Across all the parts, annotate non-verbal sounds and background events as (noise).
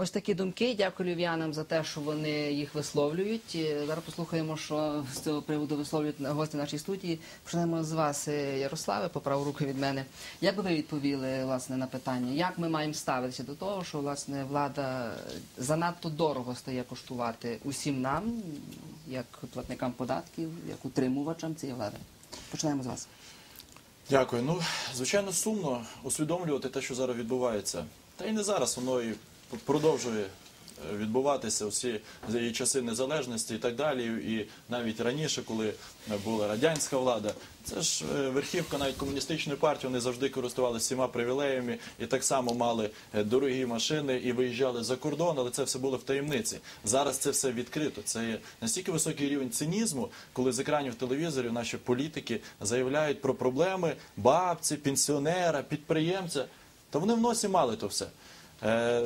Ось такі думки. Дякую львів'янам за те, що вони їх висловлюють. Зараз послухаємо, що з цього приводу висловлюють гості нашої студії. Почнемо з вас, е, Ярославе, по праву руку від мене. Як би ви відповіли власне на питання, як ми маємо ставитися до того, що власне влада занадто дорого стає коштувати усім нам, як платникам податків, як утримувачам цієї влади? Почнемо з вас. Дякую. Ну, звичайно, сумно усвідомлювати те, що зараз відбувається. Та й не зараз воно і продовжує е, відбуватися всі і часи незалежності і так далі. І навіть раніше, коли була радянська влада, це ж е, верхівка навіть комуністичної партії, вони завжди користувалися всіма привілеями і так само мали е, дорогі машини і виїжджали за кордон, але це все було в таємниці. Зараз це все відкрито. Це є настільки високий рівень цинізму, коли з екранів телевізорів наші політики заявляють про проблеми бабці, пенсіонера, підприємця. Та вони в носі мали то все. Е,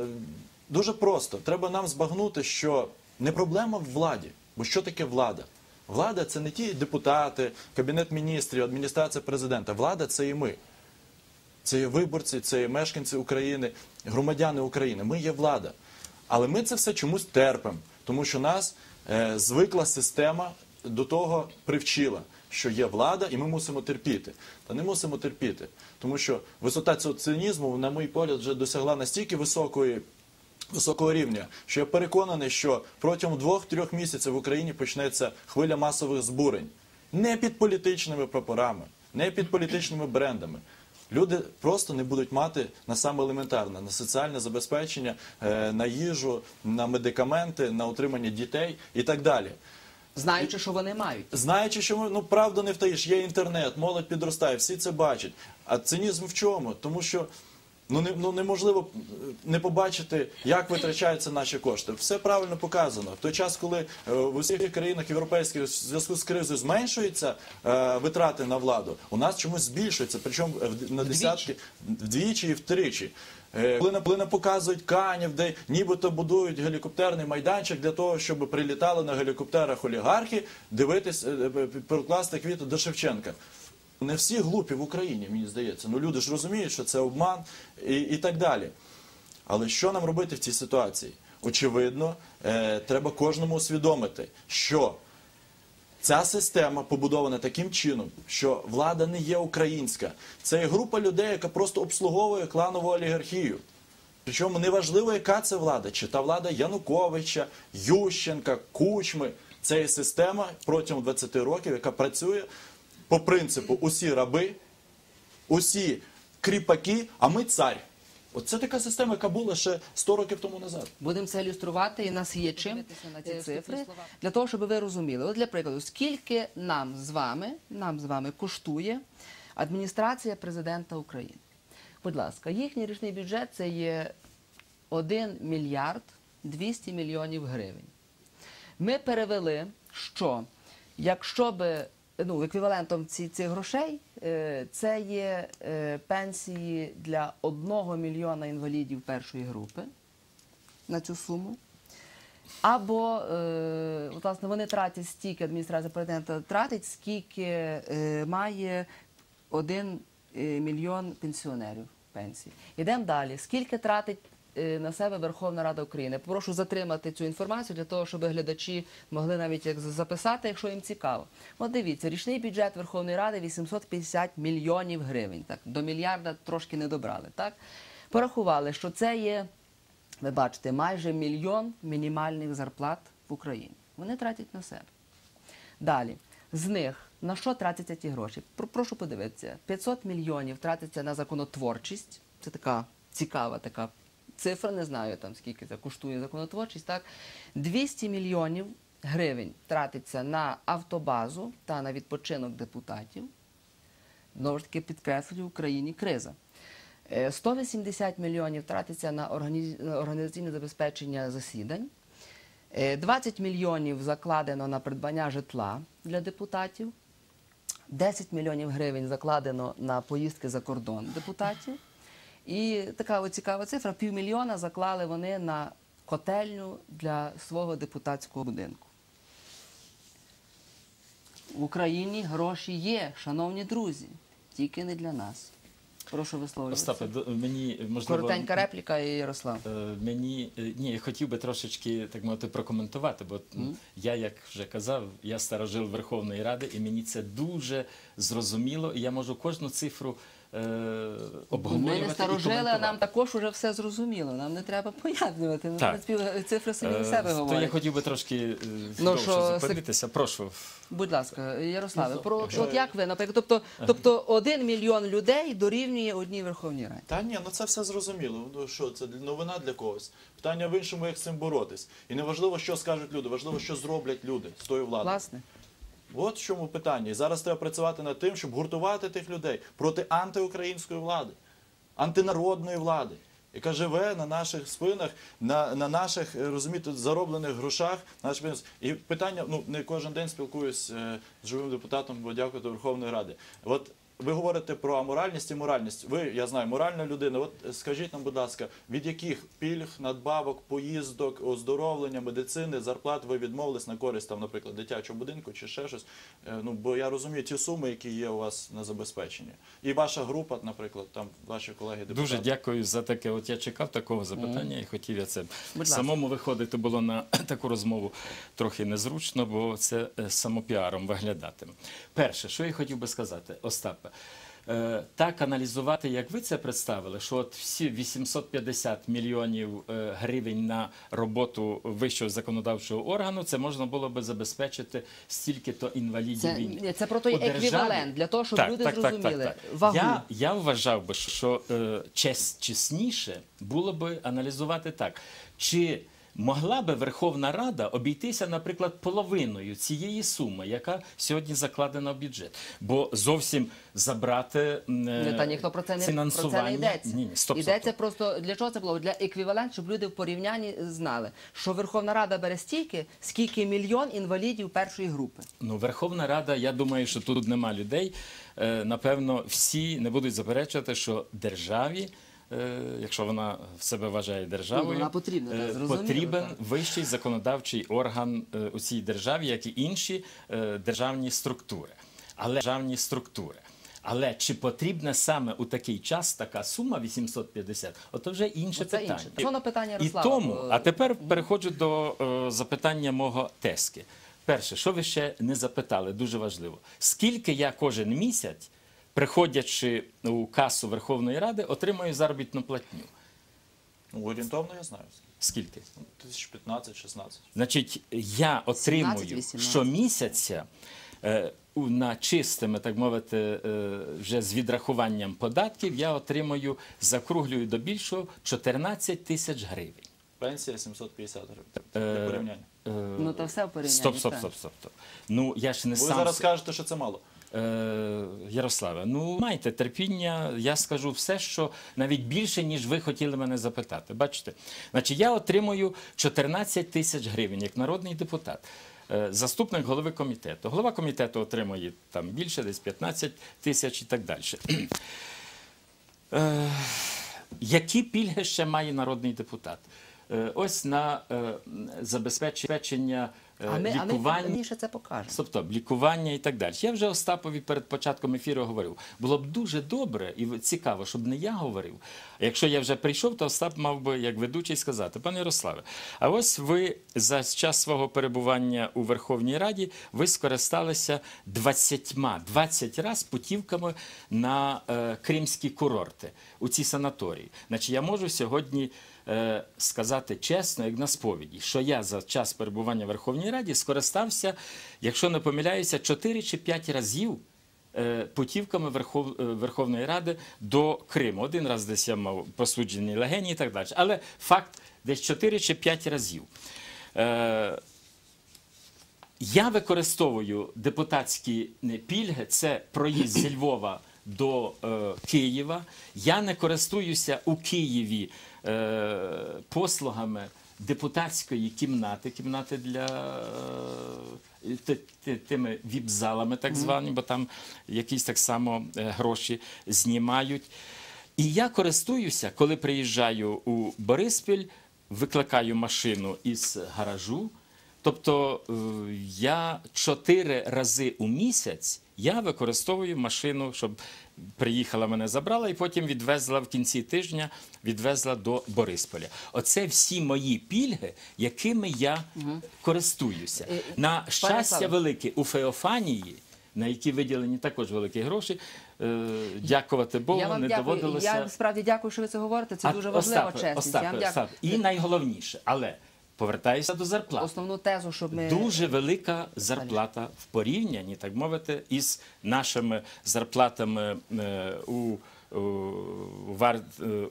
дуже просто. Треба нам збагнути, що не проблема в владі. Бо що таке влада? Влада це не ті депутати, кабінет міністрів, адміністрація президента. Влада це і ми. Це є виборці, це є мешканці України, громадяни України. Ми є влада. Але ми це все чомусь терпимо, тому що нас е, звикла система до того привчила, що є влада, і ми мусимо терпіти. Та не мусимо терпіти, тому що висота цього цинізму, на мій погляд, вже досягла настільки високої. Високого рівня, що я переконаний, що протягом двох-трьох місяців в Україні почнеться хвиля масових збурень не під політичними прапорами, не під політичними брендами. Люди просто не будуть мати на саме елементарне, на соціальне забезпечення, е, на їжу, на медикаменти, на утримання дітей і так далі. Знаючи, що вони мають. Знаючи, що ну правду не втаїш, є інтернет, молодь підростає, всі це бачать. А цинізм в чому? Тому що ну, не, ну, неможливо е, не побачити, як витрачаються наші кошти. Все правильно показано. В той час, коли е, в усіх країнах європейських в зв'язку з кризою зменшуються е, витрати на владу, у нас чомусь збільшується, причому в- на десятки вдвічі і втричі. Е, Коли коли показують Канів, де нібито будують гелікоптерний майданчик для того, щоб прилітали на гелікоптерах олігархи, дивитись, прокласти квіти до Шевченка. Не всі глупі в Україні, мені здається. Ну люди ж розуміють, що це обман і, і так далі. Але що нам робити в цій ситуації? Очевидно, е, треба кожному усвідомити, що Ця система побудована таким чином, що влада не є українська. Це є група людей, яка просто обслуговує кланову олігархію. Причому неважливо, яка це влада, чи та влада Януковича, Ющенка, Кучми. Це є система протягом 20 років, яка працює по принципу усі раби, усі кріпаки, а ми цар. Оце така система, яка була ще 100 років тому назад. Будемо це ілюструвати, і нас є чим на ці цифри для того, щоб ви розуміли. От для прикладу, скільки нам з вами, нам з вами коштує адміністрація президента України? Будь ласка, їхній річний бюджет це є 1 мільярд 200 мільйонів гривень. Ми перевели, що якщо би ну, еквівалентом ці, цих грошей, е, це є е, пенсії для 1 мільйона інвалідів першої групи на цю суму. Або е, власне вони тратять стільки адміністрація президента тратить, скільки е, має 1 мільйон пенсіонерів пенсії. Йдемо далі. Скільки тратить е, на себе Верховна Рада України? Прошу затримати цю інформацію для того, щоб глядачі могли навіть записати, якщо їм цікаво. От дивіться, річний бюджет Верховної Ради 850 мільйонів гривень. Так, до мільярда трошки не добрали. Так? Порахували, що це є ви бачите, майже мільйон мінімальних зарплат в Україні. Вони тратять на себе. Далі, з них на що тратяться ті гроші? Прошу подивитися, 500 мільйонів тратиться на законотворчість. Це така цікава така цифра, не знаю там скільки це коштує законотворчість. Так? 200 мільйонів гривень тратиться на автобазу та на відпочинок депутатів. Знову ж таки підкреслюю, в Україні криза. Е, 180 мільйонів тратиться на організаційне забезпечення засідань. Е, 20 мільйонів закладено на придбання житла для депутатів. 10 мільйонів гривень закладено на поїздки за кордон депутатів. І така от цікава цифра: півмільйона заклали вони на котельню для свого депутатського будинку. В Україні гроші є, шановні друзі, тільки не для нас. Прошу висловлюватися. Остапе, мені можливо Коротенька репліка і Ярослав. Е, Мені е, ні, я хотів би трошечки так мовити прокоментувати, бо м, я, як вже казав, я старожил Верховної Ради, і мені це дуже зрозуміло, і я можу кожну цифру обговорювати. Ми не старожили, а нам також уже все зрозуміло. Нам не треба пояснювати. Ну, в Так. принципі, цифри самі Е, за себе То я говорять. хотів би трошки е, Ну, довше що, сек- зупинитися. Прошу. Будь ласка, Ярославе, Ну, про от як ви, наприклад, тобто, тобто один мільйон людей дорівнює одній Верховній Раді. Та ні, ну це все зрозуміло. Ну що, це новина для когось. Питання в іншому, як з цим боротись. І не важливо, що скажуть люди, важливо, що зроблять люди з тою владою. Власне. От в чому питання. І зараз треба працювати над тим, щоб гуртувати тих людей проти антиукраїнської влади, антинародної влади, яка живе на наших спинах, на, на наших е, розумієте, зароблених грошах. І питання, ну не кожен день спілкуюсь е, з живим депутатом, бо дякую до Верховної Ради. От ви говорите про аморальність і моральність. Ви, я знаю, моральна людина. От скажіть нам, будь ласка, від яких пільг, надбавок, поїздок, оздоровлення, медицини, зарплат ви відмовились на користь там, наприклад, дитячого будинку чи ще щось? Е, Ну бо я розумію ті суми, які є у вас на забезпечення. І ваша група, наприклад, там ваші колеги депутати. Дуже дякую за таке. От я чекав такого запитання і хотів я це. Самому виходити було на (clears throat) таку розмову трохи незручно, бо це е, самопіаром виглядатиме. Перше, що я хотів би сказати, Остапе. Е, Так аналізувати, як ви це представили, що от всі 850 мільйонів е, гривень на роботу вищого законодавчого органу, це можна було би забезпечити стільки-то інвалідів Це, війни. це про той державі- еквівалент, для того, щоб Так, люди так, так, зрозуміли так, так. вагу. Я, я вважав би, що е, чес, чесніше було би аналізувати так, чи могла би Верховна Рада обійтися, наприклад, половиною цієї суми, яка сьогодні закладена в бюджет. Бо зовсім забрати е, Не, та ніхто про це не, про фінансування. це не йдеться. Ні, стоп, йдеться стоп, просто для чого це було? Для еквівалент, щоб люди в порівнянні знали, що Верховна Рада бере стільки, скільки мільйон інвалідів першої групи. Ну, Верховна Рада, я думаю, що тут нема людей. Е, Напевно, всі не будуть заперечувати, що державі, якщо вона в себе вважає державою, Ну, вона потрібна, так, е, потрібен так. вищий законодавчий орган е, у цій державі, як і інші е, державні структури. Але державні структури. Але чи потрібна саме у такий час така сума 850, ото вже інше Оце питання. інше. Воно питання І тому, Е, а тепер переходжу до е, запитання мого тески. Перше, що ви ще не запитали, дуже важливо. Скільки я кожен місяць, приходячи у касу Верховної Ради, отримую заробітну платню? Ну, орієнтовно я знаю. Скільки? Ну, Тисяч 15-16. Значить, я отримую 17-18. щомісяця е, у- на чистими, так мовити, е, вже з відрахуванням податків, я отримую, закруглюю до більшого, 14 тисяч гривень. Пенсія 750 гривень. Для порівняння. Е, Ну, то все в порівнянні. Стоп, стоп, так. стоп, стоп, стоп. Ну, я ж не Ви сам... зараз кажете, що це мало. Е, Ярославе, ну майте терпіння, я скажу все, що навіть більше, ніж ви хотіли мене запитати. Бачите, значить, я отримую 14 тисяч гривень як народний депутат. Е, Заступник голови комітету. Голова комітету отримує там більше, десь 15 тисяч і так далі. Е, які пільги ще має народний депутат? Ось на забезпечення А ми, а ми лікування. пізніше це покажемо. Тобто лікування і так далі. Я вже Остапові перед початком ефіру говорив. Було б дуже добре і цікаво, щоб не я говорив. Якщо я вже прийшов, то Остап мав би як ведучий сказати: пане Ярославе, а ось ви за час свого перебування у Верховній Раді ви скористалися 20, 20 раз путівками на е, кримські курорти у ці санаторії. Значить, я можу сьогодні е, сказати чесно, як на сповіді, що я за час перебування в Верховній Раді скористався, якщо не помиляюся, 4 чи 5 разів. е, Путівками Верхов, е, Верховної Ради до Криму. Один раз десь я мав посуджені легені і так далі. Але факт десь 4 чи 5 разів. Е, я використовую депутатські е, пільги, це проїзд зі Львова до е, Києва. Я не користуюся у Києві е, послугами депутатської кімнати, кімнати для е, ти- ти- тими віп-залами, так звані, бо там якісь так само е, гроші знімають. І я користуюся, коли приїжджаю у Бориспіль, викликаю машину із гаражу. Тобто е, я чотири рази у місяць я використовую машину, щоб приїхала, мене забрала і потім відвезла в кінці тижня, відвезла до Борисполя. Оце всі мої пільги, якими я користуюся. Е, На щастя велике у Феофанії, на які виділені також великі гроші, е, дякувати Богу, Я вам не дякую. доводилося. Я справді дякую, що ви це говорите. Це А, дуже важлива Остапе, чесність. Остапе, я вам. Остапе. І найголовніше, але повертаюся до зарплат. Основну тезу, щоб ми Дуже велика зарплата в порівнянні, так мовити, із нашими зарплатами е, у, е,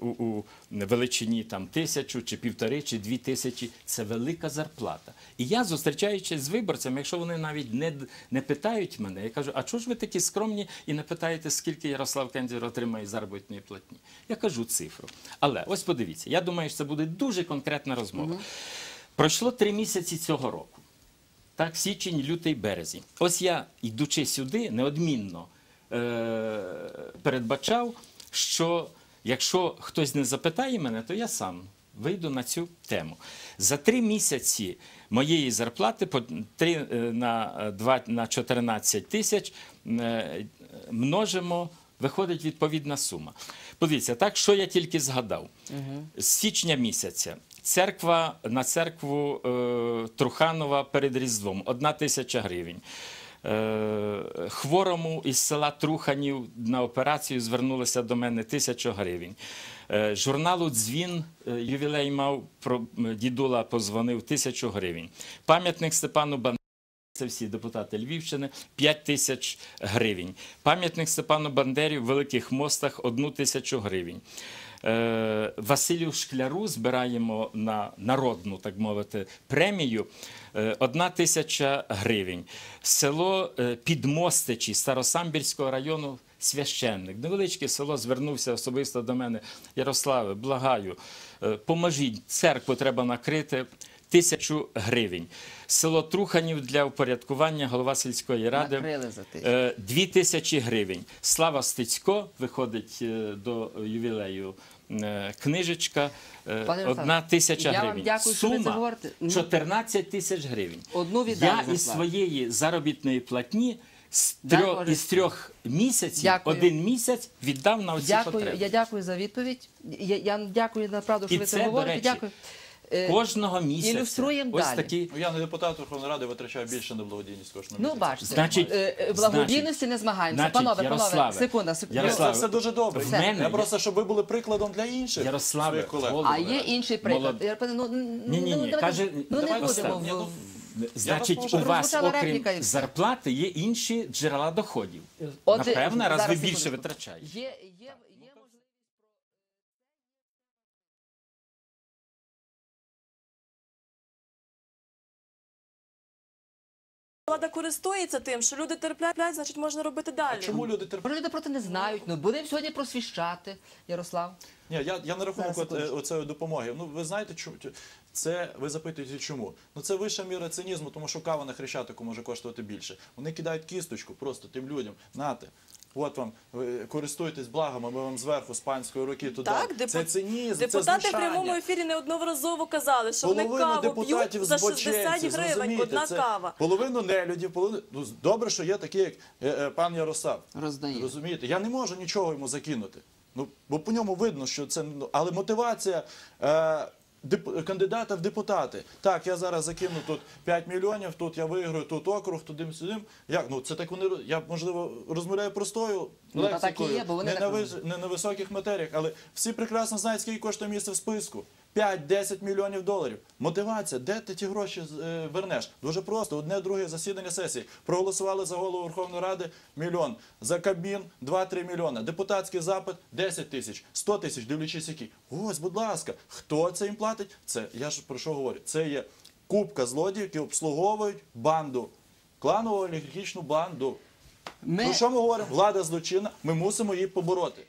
у, у величині там тисячу чи півтори чи дві тисячі. Це велика зарплата. І я, зустрічаючись з виборцями, якщо вони навіть не, не питають мене, я кажу, а чого ж ви такі скромні і не питаєте, скільки Ярослав Кензір отримає заробітної платні? Я кажу цифру. Але ось подивіться, я думаю, що це буде дуже конкретна розмова. Пройшло три місяці цього року. Так, січень, лютий, березень. Ось я, йдучи сюди, неодмінно е- передбачав, що якщо хтось не запитає мене, то я сам вийду на цю тему. За три місяці моєї зарплати по три е, на, е, два, на 14 тисяч е, множимо. Виходить відповідна сума. Подивіться, так що я тільки згадав. З січня місяця церква на церкву е, Труханова перед Різдвом одна тисяча гривень. Е, хворому із села Труханів на операцію звернулося до мене тисяча гривень. Е, журналу Дзвін е, ювілей мав про дідула позвонив тисячу гривень. Пам'ятник Степану Бандері це всі депутати Львівщини 5 тисяч гривень. Пам'ятник Степану Бандері в Великих Мостах 1 тисячу гривень. Е, Василю Шкляру збираємо на народну, так мовити, премію одна тисяча гривень. Село е, Підмостичі Старосамбірського району священник. Невеличке село звернувся особисто до мене. Ярославе, благаю, е, поможіть, церкву треба накрити тисячу гривень. Село Труханів для упорядкування голова сільської ради. Е, Дві тисячі гривень. Слава Стецько виходить е, до ювілею. е, Книжечка е, Пане одна тисяча я вам гривень. дякую, це Сума говорите. Ну, 14 тисяч гривень. Одну Я із своєї заробітної платні з трьох, із трьох місяців Дякую. один місяць віддав на оці Дякую, потреби. я дякую за відповідь. Я, я дякую направду, що І ви це, це, до говорите. речі, Дякую. Е, Кожного місяця. ілюструємо ось далі. такі Ну, я не депутат Верховної Ради, витрачаю більше на благодійність кожного Ну, бачите, Значить, Е, е, благодійності не змагаємося. значить, панове, панове, Ярославе, секунда, секунда. Ярославе, Це все дуже добре. в мене я просто, щоб ви були прикладом для інших Ярославе, своїх колег. голови. А є інший приклад. Молод- Я ну, Ні, ні, ні. давайте- Каже, ну, давай не будемо. Ні, в- ну, Значить, у вас, Прозвучала окрім репліка і все. зарплати, є інші джерела доходів. Отже, Напевне, раз ви більше витрачаєте. Є, Влада користується тим, що люди терплять, значить можна робити далі. Чому люди терплять? Люди просто не знають. Ну, будемо сьогодні просвіщати, Ярослав. Ні, я, я на рахунок от, е, оцеї допомоги. Ну, ви знаєте, чому це ви запитуєте, чому? Ну це вища міра цинізму, тому що кава на хрещатику може коштувати більше. Вони кидають кісточку просто тим людям. Нате. От вам ви користуйтесь благами, ми вам зверху з панської руки туди. Так, це депу- цинізм, це Депутати в прямому ефірі неодноразово казали, що вони каву депутатів п'ють за 60 гривень, одна це кава. Половину нелюдів, половину ну, добре, що є такі, як е, е, пан Ярослав. Роздає. Розумієте, я не можу нічого йому закинути. Ну, бо по ньому видно, що це ну, але мотивація. Е, Кандидата в депутати. Так, я зараз закину тут 5 мільйонів, тут я виграю, тут округ, туди сюди. Як? Ну це так вони я можливо розмовляю простою Ну, лексикою, так і є, бо вони не, так на не на високих матеріях, але всі прекрасно знають, скільки коштує місце в списку. 5-10 мільйонів доларів. Мотивація, де ти ті гроші е, вернеш? Дуже просто. Одне друге засідання сесії. Проголосували за голову Верховної Ради мільйон. За Кабмін 2-3 мільйони. Депутатський запит 10 тисяч, 100 тисяч, дивлячись які. Ось, будь ласка, хто це їм платить? Це я ж про що говорю? Це є купка злодіїв, які обслуговують банду, кланову олігархічну банду. Ми... Про що ми говоримо? Влада злочинна, ми мусимо її побороти.